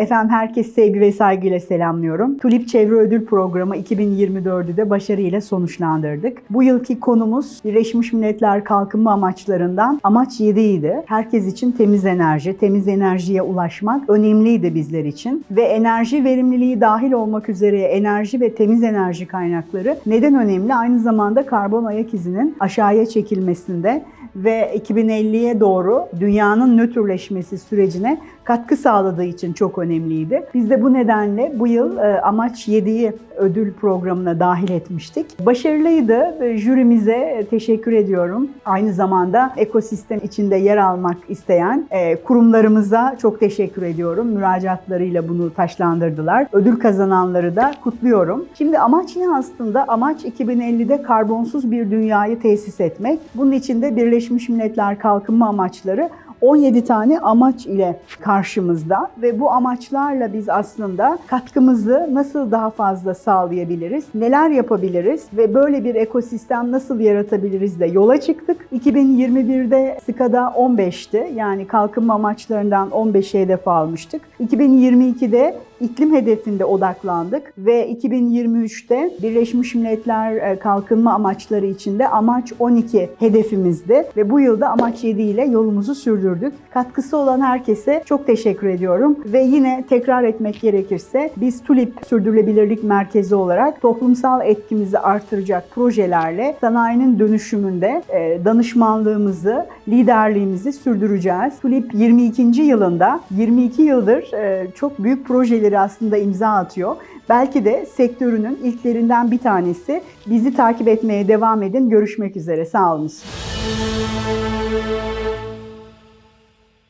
Efendim herkes sevgi ve saygıyla selamlıyorum. Tulip Çevre Ödül Programı 2024'ü de başarıyla sonuçlandırdık. Bu yılki konumuz Birleşmiş Milletler Kalkınma Amaçlarından amaç 7 idi. Herkes için temiz enerji, temiz enerjiye ulaşmak önemliydi bizler için. Ve enerji verimliliği dahil olmak üzere enerji ve temiz enerji kaynakları neden önemli? Aynı zamanda karbon ayak izinin aşağıya çekilmesinde ve 2050'ye doğru dünyanın nötrleşmesi sürecine katkı sağladığı için çok önemliydi. Biz de bu nedenle bu yıl e, Amaç 7'yi ödül programına dahil etmiştik. Başarılıydı. E, Jürimize teşekkür ediyorum. Aynı zamanda ekosistem içinde yer almak isteyen e, kurumlarımıza çok teşekkür ediyorum. Müracaatlarıyla bunu taşlandırdılar. Ödül kazananları da kutluyorum. Şimdi amaç ne aslında? Amaç 2050'de karbonsuz bir dünyayı tesis etmek. Bunun için de Birleşmiş Milletler Kalkınma Amaçları 17 tane amaç ile karşımızda ve bu amaçlarla biz aslında katkımızı nasıl daha fazla sağlayabiliriz, neler yapabiliriz ve böyle bir ekosistem nasıl yaratabiliriz de yola çıktık. 2021'de SKA'da 15'ti yani kalkınma amaçlarından 15'e hedef almıştık. 2022'de iklim hedefinde odaklandık ve 2023'te Birleşmiş Milletler e, Kalkınma Amaçları içinde amaç 12 hedefimizdi ve bu yılda amaç 7 ile yolumuzu sürdürdük. Katkısı olan herkese çok teşekkür ediyorum ve yine tekrar etmek gerekirse biz TULIP Sürdürülebilirlik Merkezi olarak toplumsal etkimizi artıracak projelerle sanayinin dönüşümünde e, danışmanlığımızı, liderliğimizi sürdüreceğiz. TULIP 22. yılında 22 yıldır e, çok büyük projeleri aslında imza atıyor. Belki de sektörünün ilklerinden bir tanesi. Bizi takip etmeye devam edin. Görüşmek üzere. Sağ olun.